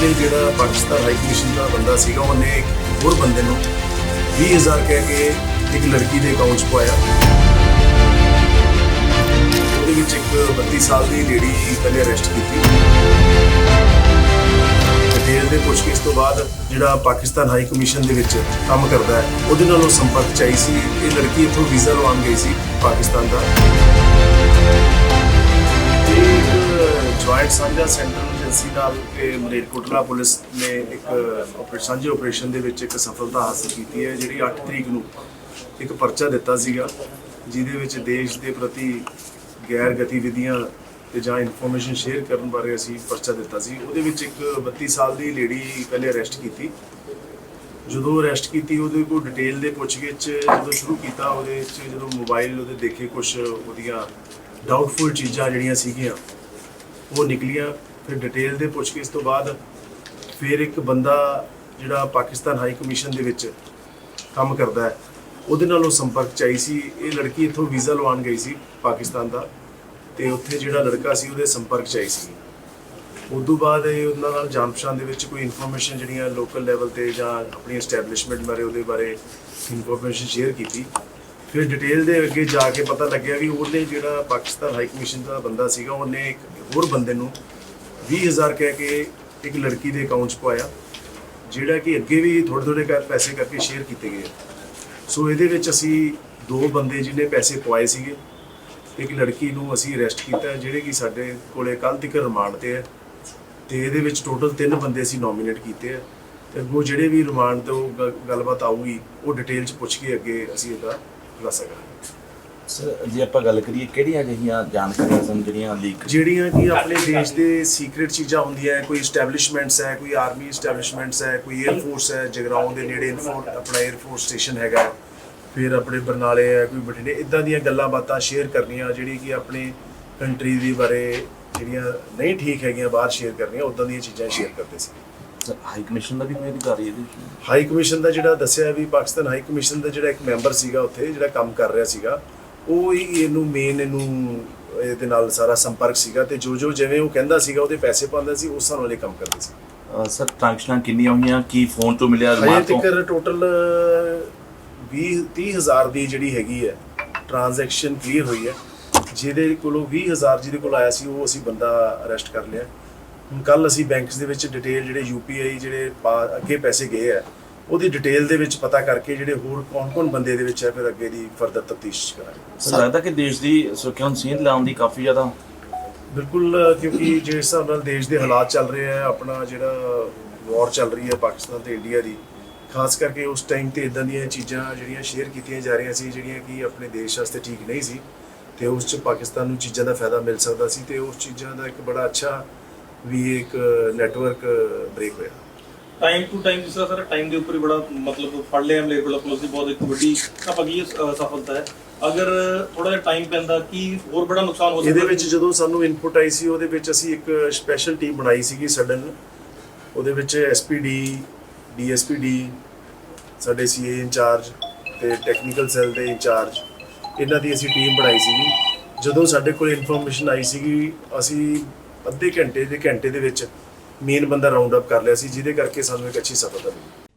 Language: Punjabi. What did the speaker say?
ਉਹਨੇ ਜਿਹੜਾ ਪਾਕਿਸਤਾਨ ਹਾਈ ਕਮਿਸ਼ਨ ਦਾ ਬੰਦਾ ਸੀਗਾ, ਉਹਨੇ ਇੱਕ ਹੋਰ ਬੰਦੇ ਨੂੰ 20000 ਕਹਿ ਕੇ ਇੱਕ ਲੜਕੀ ਦੇ ਅਕਾਊਂਟ 'ਚ ਪਾਇਆ ਉਹਦੇ ਵਿੱਚ ਇੱਕ 32 ਸਾਲ ਦੀ ਲੇਡੀ ਪਹਿਲੇ ਅਰੈਸਟ ਕੀਤੀ। ਡਿਟੇਲ ਦੇ ਪੁੱਛਗਿੱਛ ਤੋਂ ਬਾਅਦ ਜਿਹੜਾ ਪਾਕਿਸਤਾਨ ਹਾਈ ਕਮਿਸ਼ਨ ਦੇ ਵਿੱਚ ਕੰਮ ਕਰਦਾ ਹੈ, ਉਹਦੇ ਨਾਲ ਉਹ ਸੰਪਰਕ ਚ ਆਈ ਸੀ। ਇਹ ਲੜਕੀ ਇੱਥੋਂ ਵੀਜ਼ਾ ਲਵਾਉਣ ਗਈ ਸੀ ਪਾਕਿਸਤਾਨ ਦਾ। ਜੁਆਇੰਟ ਸਾਂਝਾ ਸੈਂਟਰ ਏਜੰਸੀ ਨਾਲ ਇਹ ਮਲੇਰਕੋਟਲਾ ਪੁਲਿਸ ਨੇ ਇੱਕ ਆਪਰੇਸ਼ਨ ਸਾਂਝੇ ਆਪਰੇਸ਼ਨ ਦੇ ਵਿੱਚ ਇੱਕ ਸਫਲਤਾ ਹਾਸਲ ਕੀਤੀ ਹੈ, ਜਿਹੜੀ 8 ਤਰੀਕ ਨੂੰ ਇੱਕ ਪਰਚਾ ਦਿੱਤਾ ਸੀਗਾ, ਜਿਹਦੇ ਵਿੱਚ ਦੇਸ਼ ਦੇ ਪ੍ਰਤੀ ਗੈਰ ਗਤੀਵਿਧੀਆਂ ਤੇ ਜਾਂ ਇਨਫੋਰਮੇਸ਼ਨ ਸ਼ੇਅਰ ਕਰਨ ਬਾਰੇ ਅਸੀਂ ਪਰਚਾ ਦਿੱਤਾ ਸੀ। ਉਹਦੇ ਵਿੱਚ ਇੱਕ 32 ਸਾਲ ਦੀ ਲੇਡੀ ਪਹਿਲੇ ਅਰੈਸਟ ਕੀਤੀ। ਜਦੋਂ ਅਰੈਸਟ ਕੀਤੀ, ਉਹਦੇ ਕੋਲ ਡਿਟੇਲ ਦੇ ਪੁੱਛਗਿੱਛ ਜਦੋਂ ਸ਼ੁਰੂ ਕੀਤਾ, ਉਹਦੇ ਵਿੱਚ ਜਦੋਂ ਮੋਬਾਈਲ ਉਹਦੇ ਦੇਖੇ ਕੁਝ ਉਹਦੀਆਂ ਡਾਊਟਫੁਲ ਚੀਜ਼ਾਂ ਜਿਹੜੀਆਂ ਸੀਗੀਆਂ, ਉਹ ਨਿਕਲੀਆਂ। ਫਿਰ ਡਿਟੇਲ ਦੇ ਪੁੱਛਗਿੱਛ ਤੋਂ ਬਾਅਦ ਫਿਰ ਇੱਕ ਬੰਦਾ ਜਿਹੜਾ ਪਾਕਿਸਤਾਨ ਹਾਈ ਕਮਿਸ਼ਨ ਦੇ ਵਿੱਚ ਕੰਮ ਕਰਦਾ ਹੈ, ਉਹਦੇ ਨਾਲ ਉਹ ਸੰਪਰਕ ਚ ਆਈ ਸੀ। ਇਹ ਲੜਕੀ ਇੱਥੋਂ ਵੀਜ਼ਾ ਲਵਾਉਣ ਗਈ ਸੀ ਪਾਕਿਸਤਾਨ ਦਾ ਤੇ ਉੱਥੇ ਜਿਹੜਾ ਲੜਕਾ ਸੀ ਉਹਦੇ ਸੰਪਰਕ ਚ ਆਈ ਸੀ। ਉਸ ਤੋਂ ਬਾਅਦ ਇਹ ਉਹਨਾਂ ਨਾਲ ਜਾਣ ਪਛਾਣ ਦੇ ਵਿੱਚ ਕੋਈ ਇਨਫੋਰਮੇਸ਼ਨ ਜਿਹੜੀਆਂ ਲੋਕਲ ਲੈਵਲ ਤੇ ਜਾਂ ਆਪਣੀ ਐਸਟੈਬਲਿਸ਼ਮੈਂਟ ਬਾਰੇ ਉਹਦੇ ਬਾਰੇ ਇਨਫੋਰਮੇਸ਼ਨ ਸ਼ੇਅਰ ਕੀਤੀ। ਫਿਰ ਡਿਟੇਲ ਦੇ ਅੱਗੇ ਜਾ ਕੇ ਪਤਾ ਲੱਗਿਆ ਵੀ ਉਹਨੇ ਜਿਹੜਾ ਪਾਕਿਸਤਾਨ ਹਾਈ ਕਮਿਸ਼ਨ ਦਾ ਬੰਦਾ ਸੀਗਾ, ਉਹਨੇ ਇੱਕ ਹੋਰ ਬੰਦੇ ਨੂੰ 20000 ਕਹਿ ਕੇ ਇੱਕ ਲੜਕੀ ਦੇ ਅਕਾਊਂਟ 'ਚ ਪਾਇਆ ਜਿਹੜਾ ਕਿ ਅੱਗੇ ਵੀ ਥੋੜੇ ਥੋੜੇ ਕਰ, ਪੈਸੇ ਕਰਕੇ ਸ਼ੇਅਰ ਕੀਤੇ ਗਏ ਸੋ ਇਹਦੇ ਵਿੱਚ ਅਸੀਂ ਦੋ ਬੰਦੇ ਜਿਹਨੇ ਪੈਸੇ ਪਵਾਏ ਸੀਗੇ, ਇੱਕ ਲੜਕੀ ਨੂੰ ਅਸੀਂ ਅਰੈਸਟ ਕੀਤਾ, ਜਿਹੜੇ ਕਿ ਸਾਡੇ ਕੋਲੇ ਕੱਲ ਤੱਕ ਰਿਮਾਂਡ ਤੇ ਹੈ ਤੇ ਇਹਦੇ ਵਿੱਚ ਟੋਟਲ ਤਿੰਨ ਬੰਦੇ ਅਸੀਂ ਨੋਮੀਨੇਟ ਕੀਤੇ ਆ। ਤੇ ਉਹ ਜਿਹੜੇ ਵੀ ਰਿਮਾਂਡ ਤੋਂ ਗ- ਗੱਲਬਾਤ ਆਊਗੀ, ਉਹ ਡਿਟੇਲ ਚ ਪੁੱਛ ਕੇ ਅੱਗੇ ਅਸੀਂ ਇਹਦਾ ਖੁਲਾਸਾ ਕਰਾਂਗੇ। ਸਰ ਜੇ ਆਪਾਂ ਗੱਲ ਕਰੀਏ ਕਿਹੜੀਆਂ ਅਜਿਹੀਆਂ ਜਾਣਕਾਰੀਆਂ ਸਨ ਜਿਹੜੀਆਂ ਲੀਕ ਜਿਹੜੀਆਂ ਕਿ ਆਪਣੇ ਦੇਸ਼ ਦੇ ਸੀਕ੍ਰੀਟ ਚੀਜ਼ਾਂ ਹੁੰਦੀਆਂ ਹੈ ਕੋਈ ਸਟੈਬਲਿਸ਼ਮੈਂਟਸ ਹੈ ਕੋਈ ਆਰਮੀ ਸਟੈਬਲਿਸ਼ਮੈਂਟਸ ਹੈ ਕੋਈ 에ਅਰ ਫੋਰਸ ਹੈ ਜਗਰਾਉਂ ਦੇ ਨੇੜੇ ਇਨਫੋਰਟ ਆਪਣਾ 에ਅਰ ਫੋਰਸ ਸਟੇਸ਼ਨ ਹੈਗਾ। ਫਿਰ ਆਪਣੇ ਬਰਨਾਲੇ ਹੈ ਕੋਈ ਬਠਿੰਡੇ ਇਦਾਂ ਦੀਆਂ ਗੱਲਾਂ ਬਾਤਾਂ ਸ਼ੇਅਰ ਕਰਨੀਆਂ ਜਿਹੜੀ ਕਿ ਆਪਣੇ ਕੰਟਰੀ ਦੇ ਬਾਰੇ ਜਿਹੜੀਆਂ ਨਹੀਂ ਠੀਕ ਹੈਗੀਆਂ ਬਾਹਰ ਸ਼ੇਅਰ ਕਰਨੀਆਂ ਉਦਾਂ ਦੀਆਂ ਚੀਜ਼ਾਂ ਸ਼ੇਅਰ ਕਰਦੇ ਸੀ ਹਾਈ ਕਮਿਸ਼ਨ ਦਾ ਵੀ ਕੋਈ ਅਧਿਕਾਰੀ ਇਹਦੇ ਵਿੱਚ ਹਾਈ ਕਮਿਸ਼ਨ ਦਾ ਜਿਹੜਾ ਦੱਸਿਆ ਵੀ ਪਾਕਿਸਤਾਨ ਹਾਈ ਕਮਿਸ਼ਨ ਦਾ ਜਿਹੜਾ ਇੱਕ ਮੈਂਬਰ ਸੀਗਾ ਉੱਥੇ ਜਿਹੜਾ ਕੰਮ ਕਰ ਰਿਹਾ ਸੀਗਾ ਉਹ ਹੀ ਇਹਨੂੰ ਮੇਨ ਇਹਨੂੰ ਇਹਦੇ ਨਾਲ ਸਾਰਾ ਸੰਪਰਕ ਸੀਗਾ ਤੇ ਜੋ ਜੋ ਜਿਵੇਂ ਉਹ ਕਹਿੰਦਾ ਸੀਗਾ ਉਹਦੇ ਪੈਸੇ ਪਾਉਂਦਾ ਸੀ ਉਸ ਨਾਲ ਇਹ ਕੰਮ ਕਰਦੇ ਸੀ। ਸਰ ਟ੍ਰਾਂਜੈਕਸ਼ਨਾਂ ਕਿੰਨੀਆਂ ਹੋਈਆਂ? ਕੀ ਫੋਨ ਤੋਂ ਮਿਲਿਆ? ਹਜੇ ਰਿਮਾਂਡ ਤੋਂ? ਤੱਕ ਟੋਟਲ 20 30000 ਦੀ ਜਿਹੜੀ ਹੈਗੀ ਹੈ ਟ੍ਰਾਂਜੈਕਸ਼ਨ ਕਲੀਅਰ ਹੋਈ ਹੈ। ਜਿਹਦੇ ਕੋਲੋਂ 20000 ਜਿਹਦੇ ਕੋਲ ਆਇਆ ਸੀ ਉਹ ਅਸੀਂ ਬੰਦਾ ਅਰੈਸਟ ਕਰ ਲਿਆ। ਹੁਣ ਕੱਲ ਅਸੀਂ ਬੈਂਕਸ ਦੇ ਵਿੱਚ ਡਿਟੇਲ ਜਿਹੜੇ ਯੂਪੀਆਈ ਜਿਹੜੇ ਅੱਗੇ ਪੈਸੇ ਗਏ ਆ ਉਹਦੀ ਡਿਟੇਲ ਦੇ ਵਿੱਚ ਪਤਾ ਕਰਕੇ ਜਿਹੜੇ ਹੋਰ ਕੌਣ-ਕੌਣ ਬੰਦੇ ਦੇ ਵਿੱਚ ਹੈ ਫਿਰ ਅੱਗੇ ਦੀ ਫਰਦਰ ਤਫਤੀਸ਼ ਕਰਾਂਗੇ। ਲੱਗਦਾ ਕਿ ਦੇਸ਼ ਦੀ ਸੁਰੱਖਿਆ ਨੂੰ ਸੀਨ ਲਾਉਣ ਦੀ ਕਾਫੀ ਜ਼ਿਆਦਾ ਬਿਲਕੁਲ ਕਿਉਂਕਿ ਜਿਸ ਹਿਸਾਬ ਨਾਲ ਦੇਸ਼ ਦੇ ਹਾਲਾਤ ਚੱਲ ਰਹੇ ਆ ਆਪਣਾ ਜਿਹੜਾ ਵਾਰ ਚੱਲ ਰਹੀ ਹੈ ਪਾਕਿਸਤਾਨ ਤੇ ਇੰਡੀਆ ਦੀ ਖਾਸ ਕਰਕੇ ਉਸ ਟਾਈਮ ਤੇ ਇਦਾਂ ਦੀਆਂ ਚੀਜ਼ਾਂ ਜਿਹੜੀਆਂ ਸ਼ੇਅਰ ਕੀਤੀਆਂ ਜਾ ਰਹੀਆਂ ਸੀ ਜਿਹੜੀਆਂ ਕਿ ਆਪਣੇ ਦੇਸ਼ ਵਾਸਤੇ ਠੀਕ ਨਹੀਂ ਸੀ ਤੇ ਉਸ ਚ ਪਾਕਿਸਤਾਨ ਨੂੰ ਚੀਜ਼ਾਂ ਦਾ ਫਾਇਦਾ ਮਿਲ ਸਕਦਾ ਸੀ ਤੇ ਉਸ ਚੀਜ਼ਾਂ ਦਾ ਇੱਕ ਬੜਾ ਅੱਛਾ ਵੀ ਇੱਕ ਨੈਟਵਰਕ ਬ੍ਰੇਕ ਹੋਇਆ। ਟਾਈਮ ਟੂ ਟਾਈਮ ਜਿਸ ਤਰ੍ਹਾਂ ਸਰ ਟਾਈਮ ਦੇ ਉੱਪਰ ਹੀ ਬੜਾ ਮਤਲਬ ਫੜ ਲਿਆ ਮਲੇਰਕੋਟਲਾ ਪੁਲਿਸ ਦੀ ਬਹੁਤ ਇੱਕ ਵੱਡੀ ਆਪਾਂ ਕੀ ਸਫਲਤਾ ਹੈ। ਅਗਰ ਥੋੜਾ ਜਿਹਾ ਟਾਈਮ ਪੈਂਦਾ ਕੀ ਹੋਰ ਬੜਾ ਨੁਕਸਾਨ ਹੋ ਸਕਦਾ ਇਹਦੇ ਵਿੱਚ ਜਦੋਂ ਸਾਨੂੰ ਇਨਪੁਟ ਆਈ ਸੀ ਉਹਦੇ ਵਿੱਚ ਅਸੀਂ ਇੱਕ ਸਪੈਸ਼ਲ ਟੀਮ ਬਣਾਈ ਸੀਗੀ ਸਡਨ ਉਹਦੇ ਵਿੱਚ ਐਸਪੀਡੀ ਡੀਐਸਪੀਡੀ ਸਾਡੇ ਸੀਏ ਇੰਚਾਰਜ ਤੇ ਟੈਕਨੀਕਲ ਸੈੱਲ ਦੇ ਇੰਚਾਰਜ ਇਹਨਾਂ ਦੀ ਅਸੀਂ ਟੀਮ ਬਣਾਈ ਸੀਗੀ। ਜਦੋਂ ਸਾਡੇ ਕੋਲ ਇਨਫੋਰਮੇਸ਼ਨ ਆਈ ਸੀਗੀ ਅਸੀਂ ਅੱਧੇ ਘੰਟੇ ਦੇ ਘੰਟੇ ਦੇ ਵਿੱਚ ਮੇਨ ਬੰਦਾ ਰਾਉਂਡ ਅਪ ਕਰ ਲਿਆ ਸੀ ਜਿਹਦੇ ਕਰਕੇ ਸਾਨੂੰ ਇੱਕ ਅੱਛੀ ਸਫਲਤਾ ਮਿਲੀ।